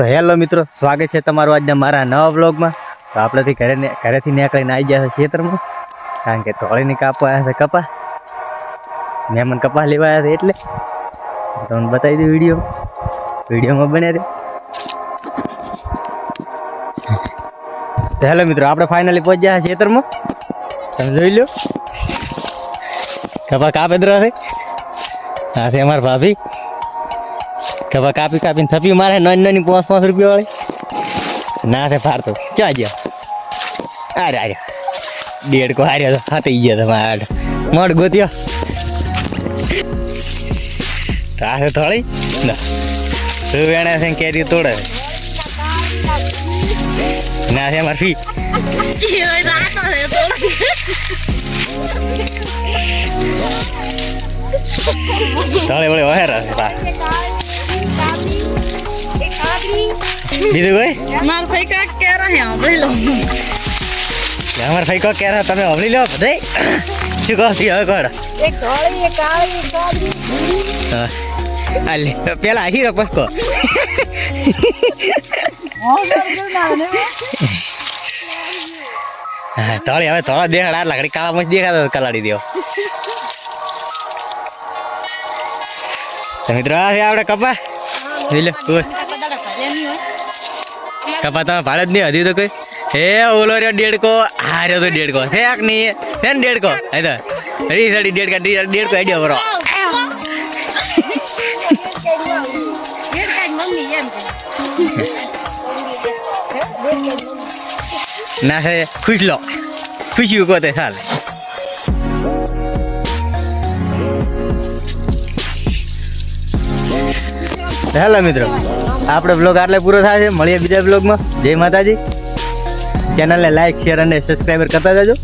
તો હેલો મિત્રો, સ્વાગત છે તમારું આજના મારા નવા બ્લોગમાં તો આપણેથી ઘરે ઘરેથી નીકળીને આવી ગયા છે ખેતરમાં. કારણ કે ધોળીની કાપવા આવ્યા છે કપા. મહેમાન કપા લેવા આવ્યા છે એટલે. તમને બતાવી દઉં વીડિયો. વિડીયોમાં બને રે તો હેલો મિત્રો, આપણે ફાઇનલી પહોંચ્યા છે ખેતરમાં. તમે જોઈ લો. કપા કાપે જ છે. હા છે અમારા ભાભી. કપા કાપી કાપીને થપી મારે નાની નાની પાંચ પાંચ રૂપિયા વાળી. ના થાય ફાડતો ચા ગયા અરે અરે દેડ કો હાર્યો તો ખાતી ગયા તમારે મોઢ ગોત્યો. તારે થોડી? ના. તું વેણે છે કેરી તોડે. ના છે અમારી તળે વળે વળી વહેરા છે બીજું કોઈ? માર ભાઈ કાંઈક કહે હે, સાંભળી લો. અમારે ભાઈ કો કેરા તમે હવળી લો બધે. શું કહો છો હવે કોણ? એક ધોળી, એક કાળી, એક કાળી. હા. આલે પેલા હીરો પક્કો. હા તોળી હવે થોડા દેખાડ આટલા ઘડી કાળા મચ દેખાતો કલાડી દેવો. મિત્રો આપણે કપા. જોઈ લો. કપા તમે ભાડે જ નહીં, હજી તો કોઈ. હે, ઓલો રે દેડકો આ રે તો દેડકો હે આક નહીં? હે ને દેડકો હે તો રી સડી ડેડકા ડેડકો આઈડિયા બરો. ના, હે, ખુશ લો. ખુશી કો તે ચાલે હેલો, મિત્રો. આપણે બ્લોગ આટલે પૂરો થાય છે. મળીએ બીજા બ્લોગમાં જય માતાજી. ચેનલને લાઈક શેર અને સબસ્ક્રાઈબર કરતા જજો.